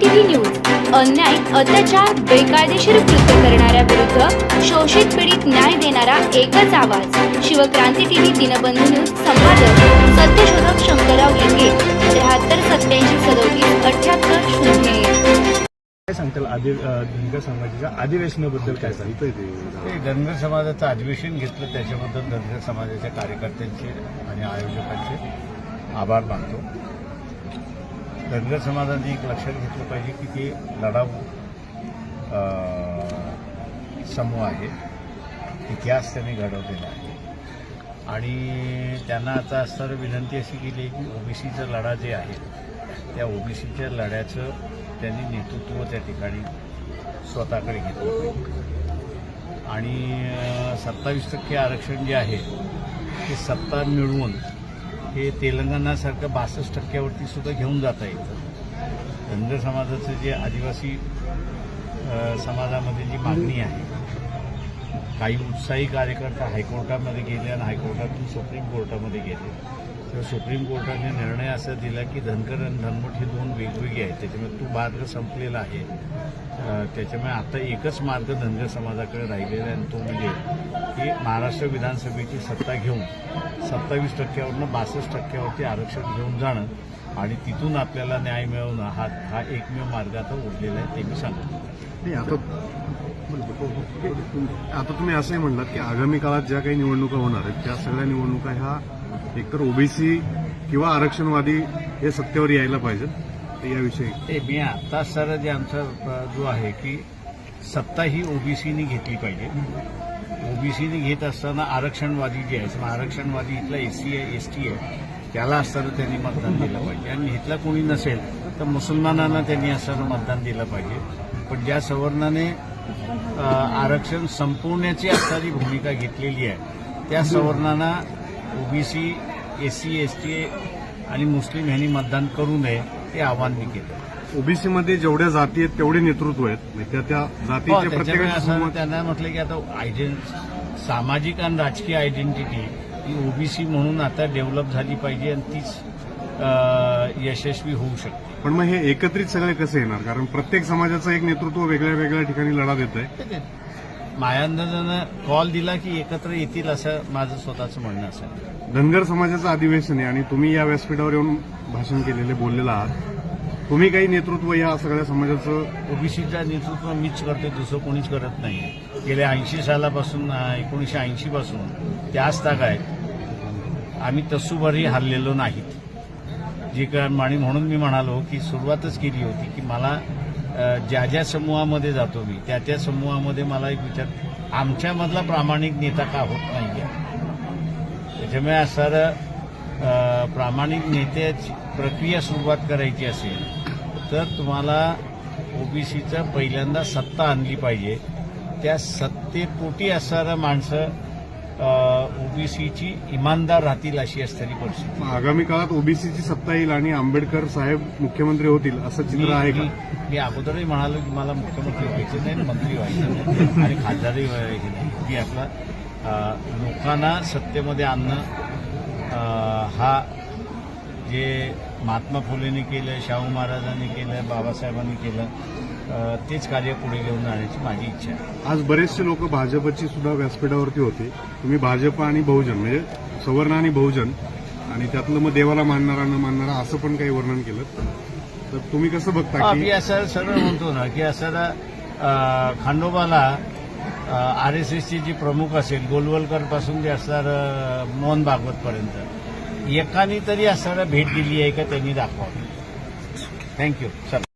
News. अन्याय अत्याचार बेकायदेशीर कृत्य करणाऱ्या विरुद्ध शोषित पीडित न्याय देणारा एकच आवाज. शिवक्रांती टीव्ही दिनबंधू न्यूज संपादक सत्यशोधक शंकरराव लिंगे त्र्याहत्तर सत्याऐंशी सदोतीस अठ्याहत्तर शून्य एक. काय सांगताल आदि अ, धनगर समाजाच्या अधिवेशनाबद्दल काय सांगताय ते ते धनगर समाजाचं अधिवेशन घेतलं त्याच्याबद्दल धनगर समाजाच्या कार्यकर्त्यांचे आणि आयोजकांचे आभार मानतो. धनगर समाजाने एक लक्षात घेतलं पाहिजे की ते लढाऊ समूह आहे. इतिहास त्यांनी घडवलेला आहे. आणि त्यांना आता असताना विनंती अशी केली आहे की ओबीसीचा लढा जे आहे त्या ओबीसीच्या लढ्याचं त्यांनी नेतृत्व त्या ठिकाणी स्वतःकडे घेतलं पाहिजे. आणि सत्तावीस टक्के आरक्षण जे आहे ते सत्ता मिळवून हे तेलंगणासारखं बासष्ट टक्क्यावरती सुद्धा घेऊन जाता येतं. धनगर समाजाचं जे आदिवासी समाजामध्ये जी मागणी आहे काही उत्साही कार्यकर्ता हायकोर्टामध्ये गेले आणि हायकोर्टातून सुप्रीम कोर्टामध्ये गेले. तर सुप्रीम कोर्टाने निर्णय असा दिला की धनकर आणि धनमट हे दोन वेगवेगळी आहेत त्याच्यामुळे तो मार्ग संपलेला आहे. त्याच्यामुळे आता एकच मार्ग धनगर समाजाकडे राहिलेला आहे आणि तो म्हणजे की महाराष्ट्र विधानसभेची सत्ता घेऊन सत्तावीस टक्क्यावरनं बासष्ट टक्क्यावरती आरक्षण घेऊन जाणं आणि तिथून आपल्याला न्याय मिळवणं हा हा एकमेव मार्ग आता उरलेला आहे ते मी सांगतो. नाही आता आता तुम्ही असंही म्हणलात की आगामी काळात ज्या काही निवडणुका होणार आहेत त्या सगळ्या निवडणुका ह्या एकतर ओबीसी किंवा आरक्षणवादी हे सत्तेवर यायला पाहिजेत याविषयी. ते मी आता सर जे आमचा जो आहे की सत्ता ही ओबीसीनी घेतली पाहिजे. ओबीसीने घेत असताना आरक्षणवादी जे आहे मग आरक्षणवादी इथला एससी आहे एस टी आहे त्याला असताना त्यांनी मतदान दिलं पाहिजे. आणि इथला कोणी नसेल तर मुसलमानांना त्यांनी असताना मतदान दिलं पाहिजे. पण ज्या सवर्णाने आरक्षण संपवण्याची असणारी भूमिका घेतलेली आहे त्या सवर्णांना ओबीसी एससी एस टी आणि मुस्लिम यांनी मतदान करू नये हे आव्हान मी केलं. ओबीसीमध्ये जेवढ्या जाती आहेत तेवढे नेतृत्व आहेत. म्हणजे त्या त्या हो, असं समूहात- त्यांना म्हटलं की आता आयडेंट सामाजिक आणि राजकीय आयडेंटिटी ही ओबीसी म्हणून आता डेव्हलप झाली पाहिजे आणि तीच यशस्वी होऊ शकते. पण मग हे एकत्रित सगळे कसे येणार? कारण प्रत्येक समाजाचं एक नेतृत्व वेगळ्या वेगळ्या ठिकाणी लढा देत आहे. ते मायांदानं कॉल दिला की एकत्र येतील असं माझं स्वतःचं म्हणणं असेल धनगर समाजाचं अधिवेशन आहे आणि तुम्ही या व्यासपीठावर येऊन भाषण केलेले बोललेलं आहात. तुम्ही काही नेतृत्व या सगळ्या समाजाचं ओबीसीचं नेतृत्व मीच करते दुसरं कोणीच करत नाही. गेल्या ऐंशी सालापासून एकोणीशे ऐंशी पासून त्याच तागायत आम्ही तसूभरही हरलेलो नाहीत. जे आणि म्हणून मी म्हणालो की सुरुवातच केली होती की मला ज्या ज्या समूहामध्ये जातो मी त्या त्या समूहामध्ये मला एक विचार आमच्यामधला प्रामाणिक नेता का होत नाही त्याच्यामुळे असणारं प्रामाणिक नेत्याची प्रक्रिया सुरुवात करायची असेल तर तुम्हाला ओबीसीचं पहिल्यांदा सत्ता आणली पाहिजे. त्या सत्तेपोटी असणारं माणसं ओबीसीची इमानदार राहतील अशी असणारी परिस्थिती. आगामी काळात ओबीसीची सत्ता येईल आणि आंबेडकर साहेब मुख्यमंत्री होतील असं चित्र आहे का? मी अगोदरही म्हणालो की मला मुख्यमंत्री व्हायचे नाही मंत्री व्हायचे नाही. आणि खासदारही व्हायचे नाही. की आपला लोकांना सत्तेमध्ये आणणं हा जे महात्मा फुलेंनी केलं शाहू महाराजांनी केलं बाबासाहेबांनी केलं तेच कार्य पुढे घेऊन जाण्याची माझी इच्छा आहे. आज बरेचसे लोक भाजपची सुद्धा व्यासपीठावरती होते. तुम्ही भाजप आणि बहुजन म्हणजे सवर्ण आणि बहुजन आणि त्यातलं मग देवाला मानणारा न मानणारा असं पण काही वर्णन केलं. तर तुम्ही कसं बघता की असं सरळ म्हणतो ना की असं खंडोबाला आर एस एसचे जे प्रमुख असेल गोलवलकरपासून जे असणार मोहन भागवत पर्यंत एकाने तरी असणारा भेट दिली आहे का त्यांनी दाखवावी. Thank you sir